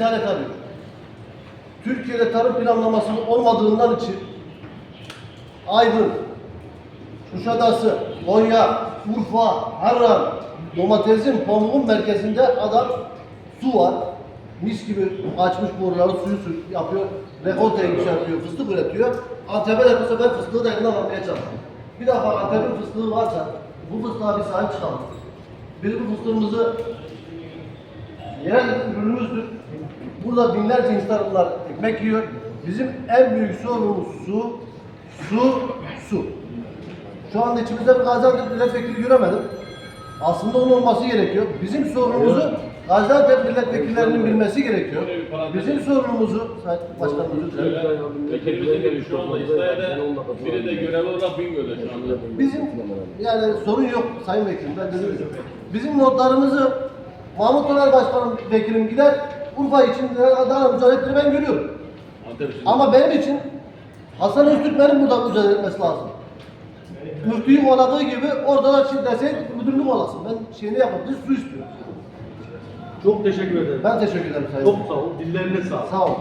cesaret arıyor. Türkiye'de tarım planlaması olmadığından için Aydın, Kuşadası, Konya, Urfa, Harran, domatesin, pamuğun merkezinde adam su var. Mis gibi açmış boruları suyu su yapıyor. Rekolte yükseltiyor, fıstık üretiyor. Antep'e de bu sefer fıstığı da elinden almaya çalışıyor. Bir defa Antep'in fıstığı varsa bu fıstığa bir sahip çıkalım. Biz bu fıstığımızı yerel ürünümüzdür. Burada binlerce insanlar ekmek yiyor. Bizim en büyük sorunumuz su, su, su. Şu anda içimizde bir Gaziantep milletvekili göremedim. Aslında onun olması gerekiyor. Bizim sorunumuzu Gaziantep milletvekillerinin bilmesi gerekiyor. Bizim sorunumuzu, Sayın Başkanım özür dilerim. Vekilimizin şu anda İsrail'de, biri de görevli olarak Bingöl'de şu anda. Bizim yani sorun yok Sayın Vekilim ben dedim. Bizim notlarımızı Mahmut Öner Başkanım Vekilim gider Urfa için daha mücadele ettiğini ben görüyorum. Ama benim için Hasan Öztürkmen'in burada mücadele etmesi lazım. Müftüyü kovaladığı gibi orada da desek müdürlük olasın. Ben şeyini yapmadım. Biz su istiyoruz. Çok teşekkür ederim. Ben teşekkür ederim Sayın. Çok sağ ol. Dillerine sağlık. Sağ olun.